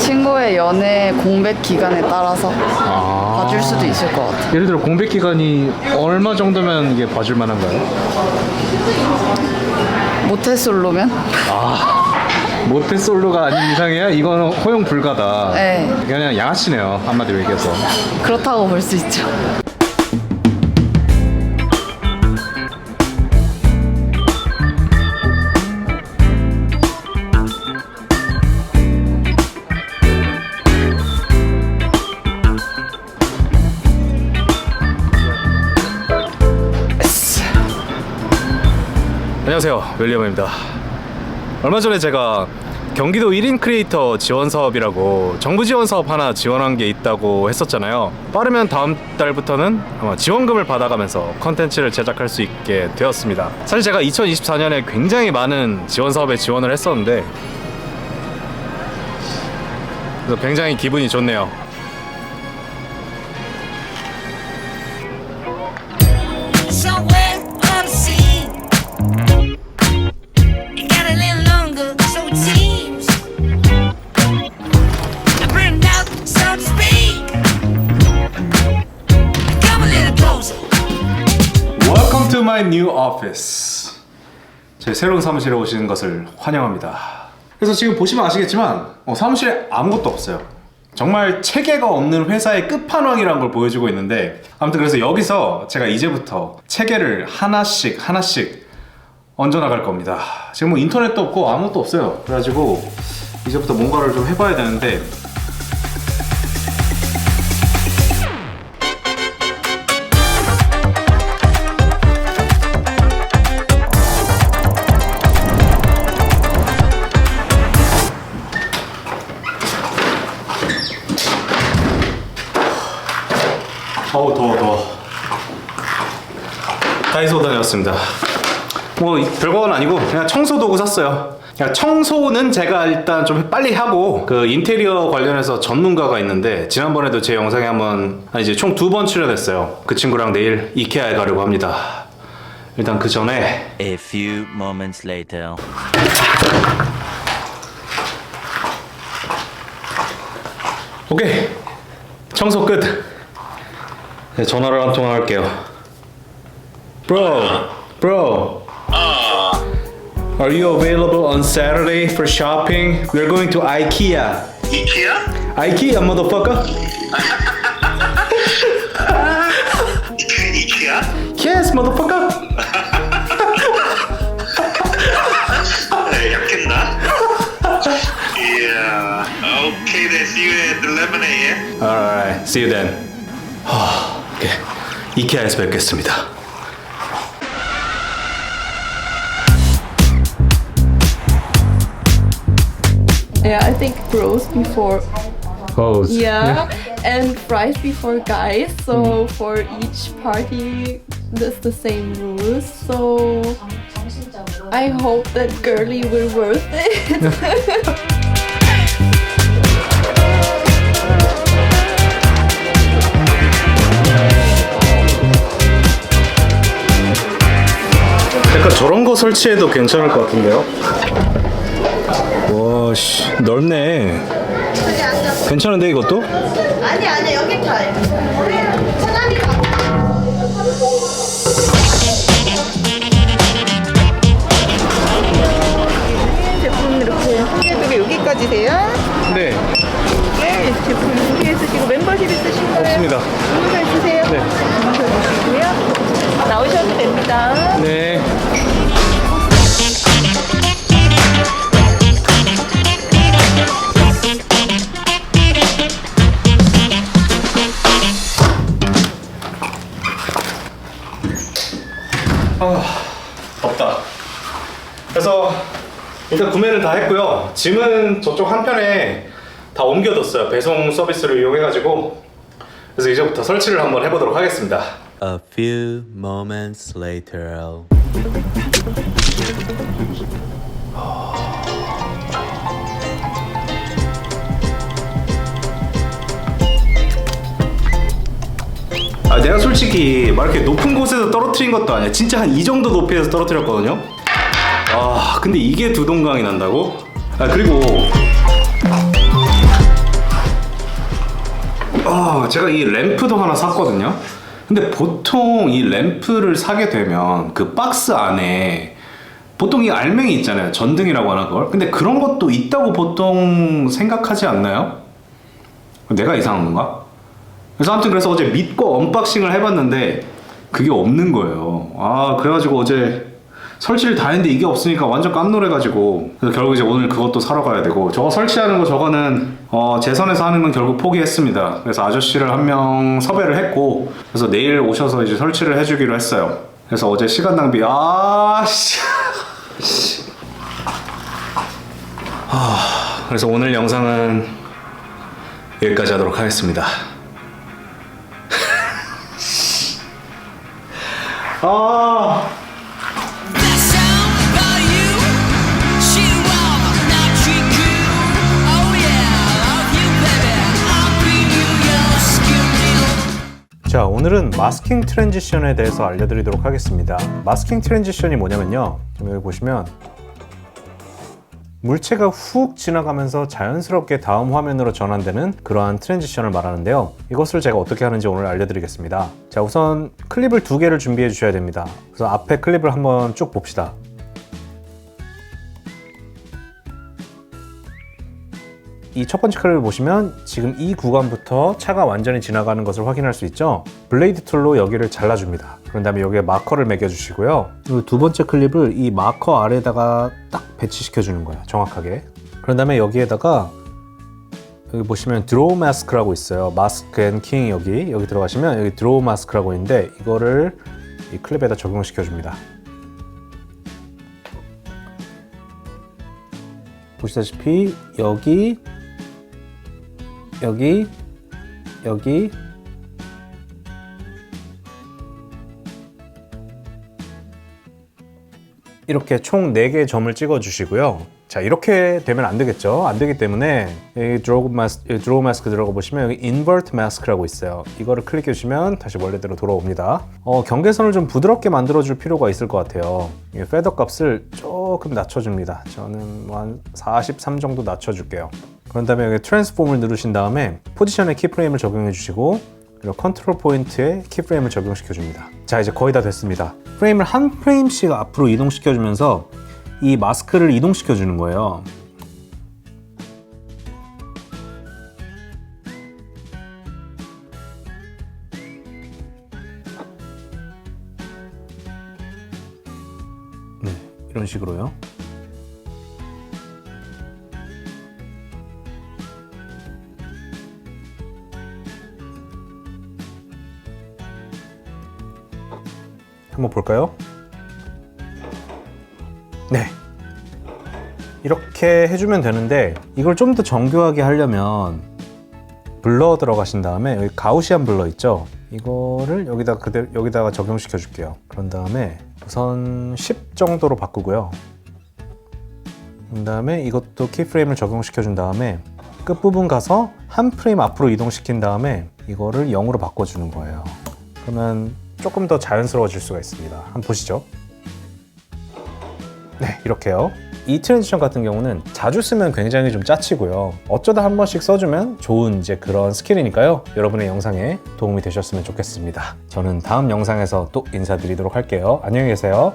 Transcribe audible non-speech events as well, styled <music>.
친구의 연애 공백 기간에 따라서 아. 봐줄 수도 있을 것 같아요. 예를 들어 공백 기간이 얼마 정도면 이게 봐줄 만한가요? 모태솔로면? 모태솔로가 아닌 이상이야? 이건 허용 불가다. 네. 그냥 양아치네요. 한마디로 얘기해서. 그렇다고 볼 수 있죠. 안녕하세요. 윌리엄입니다. 얼마 전에 제가 경기도 1인 크리에이터 지원 사업이라고 정부 지원 사업 하나 지원한 게 있다고 했었잖아요. 빠르면 다음 달부터는 아마 지원금을 받아가면서 컨텐츠를 제작할 수 있게 되었습니다. 사실 제가 2024년에 굉장히 많은 지원 사업에 지원을 했었는데 굉장히 기분이 좋네요. Office. 제 새로운 사무실에 오시는 것을 환영합니다. 그래서 지금 보시면 아시겠지만 어, 사무실에 아무것도 없어요. 정말 체계가 없는 회사의 끝판왕이라는 걸 보여주고 있는데 아무튼 그래서 여기서 제가 이제부터 체계를 하나씩 하나씩 얹어 나갈 겁니다. 지금 뭐 인터넷도 없고 아무것도 없어요. 그래가지고 이제부터 뭔가를 좀 해봐야 되는데 어우 더워 더워. 다이소 다녀왔습니다. 뭐 별거는 아니고 그냥 청소 도구 샀어요. 청소는 제가 일단 좀 빨리 하고 그 인테리어 관련해서 전문가가 있는데 지난번에도 제 영상에 한번 아니 이제 총 두 번 출연했어요. 그 친구랑 내일 이케아에 가려고 합니다. 일단 그 전에 A few moments later. 오케이. 청소 끝 네, 전화를 한 통 할게요 Bro Bro Are you available on Saturday for shopping? We're going to IKEA IKEA? IKEA motherfucker IKEA? Yes motherfucker 네, 약했나? yeah. Okay, then see you at 11 a.m. Alright see you then 하, 오케이 이케아에서 뵙겠습니다 Yeah, I think bros before Oh, yeah, and fries before guys. So for each party, that's the same rules. So I hope that girly will worth it. <laughs> <laughs> 약간 저런 거 설치해도 괜찮을 것 같은데요? 와, 씨, 넓네. 괜찮은데 이것도? 아니 아니 여기 타. 사람이 제품 이렇게 한개두개 여기까지세요? 네, 네, 제품 두개 있으시고 멤버십 있으신 거예요? 없습니다. 주문서 있으세요? 네. 주문서 있으시고요. 나오셔도 됩니다. 네. 아, 일단 구매를 다 했고요. 짐은 저쪽 한편에 다 옮겨뒀어요. 배송 서비스를 이용해가지고. 그래서 이제부터 설치를 한번 해보도록 하겠습니다. A few moments later. 아 내가 솔직히 막 이렇게 높은 곳에서 떨어뜨린 것도 아니야 진짜 한 이 정도 높이에서 떨어뜨렸거든요 아 근데 이게 두 동강이 난다고? 아 그리고 제가 이 램프도 하나 샀거든요. 근데 보통 이 램프를 사게 되면 그 박스 안에 보통 이 알맹이 있잖아요. 전등이라고 하는 걸. 근데 그런 것도 있다고 보통 생각하지 않나요? 내가 이상한 건가? 그래서 아무튼 그래서 어제 믿고 언박싱을 해봤는데 그게 없는 거예요. 아 그래가지고 어제 설치를 다 했는데 이게 없으니까 완전 깜놀해가지고 그래서 결국 이제 오늘 그것도 사러 가야 되고 저거 설치하는 거 저거는 어, 재선에서 하는 건 결국 포기했습니다. 그래서 아저씨를 한 명 섭외를 했고 그래서 내일 오셔서 이제 설치를 해주기로 했어요. 그래서 어제 시간 낭비 아씨 아, 그래서 오늘 영상은 여기까지 하도록 하겠습니다. <laughs> 아. 자 오늘은 마스킹 트랜지션에 대해서 알려드리도록 하겠습니다. 마스킹 트랜지션이 뭐냐면요. 여기 보시면 물체가 훅 지나가면서 자연스럽게 다음 화면으로 전환되는 그러한 트랜지션을 말하는데요. 이것을 제가 어떻게 하는지 오늘 알려드리겠습니다. 자 우선 클립을 두 개를 준비해 주셔야 됩니다. 그래서 앞에 클립을 한번 쭉 봅시다 이 첫 번째 클립을 보시면 지금 이 구간부터 차가 완전히 지나가는 것을 확인할 수 있죠. 블레이드 툴로 여기를 잘라줍니다. 그런 다음에 여기에 마커를 매겨주시고요. 그리고 두 번째 클립을 이 마커 아래에다가 딱 배치시켜 주는 거예요. 정확하게. 그런 다음에 여기에다가 여기 보시면 드로우 마스크라고 있어요. 마스크 앤 킹 여기 여기 들어가시면 여기 드로우 마스크라고 있는데 이거를 이 클립에다 적용시켜 줍니다. 보시다시피 여기 여기 여기 이렇게 총 4개의 점을 찍어 주시고요. 자, 이렇게 되면 안 되겠죠. 안 되기 때문에 드로우 마스크, 들어가 보시면 여기 인버트 마스크라고 있어요. 이거를 클릭해 주시면 다시 원래대로 돌아옵니다. 어, 경계선을 좀 부드럽게 만들어 줄 필요가 있을 것 같아요. 이 페더 값을 조금 낮춰 줍니다. 저는 뭐 한 43 정도 낮춰 줄게요. 그런 다음에 여기 트랜스폼을 누르신 다음에 포지션에 키프레임을 적용해 주시고 그리고 컨트롤 포인트에 키프레임을 적용시켜 줍니다. 자 이제 거의 다 됐습니다. 프레임을 한 프레임씩 앞으로 이동시켜 주면서 이 마스크를 이동시켜 주는 거예요. 네, 이런 식으로요. 한번 볼까요? 네. 이렇게 해주면 되는데 이걸 좀 더 정교하게 하려면 블러 들어가신 다음에 여기 가우시안 블러 있죠? 이거를 여기다 그대로 여기다가 적용시켜 줄게요. 그런 다음에 우선 10 정도로 바꾸고요. 그 다음에 이것도 키프레임을 적용시켜 준 다음에 끝부분 가서 한 프레임 앞으로 이동시킨 다음에 이거를 0으로 바꿔주는 거예요. 그러면 조금 더 자연스러워질 수가 있습니다. 한번 보시죠. 네, 이렇게요. 이 트랜지션 같은 경우는 자주 쓰면 굉장히 좀 짜치고요. 어쩌다 한 번씩 써주면 좋은 이제 그런 스킬이니까요. 여러분의 영상에 도움이 되셨으면 좋겠습니다. 저는 다음 영상에서 또 인사드리도록 할게요. 안녕히 계세요.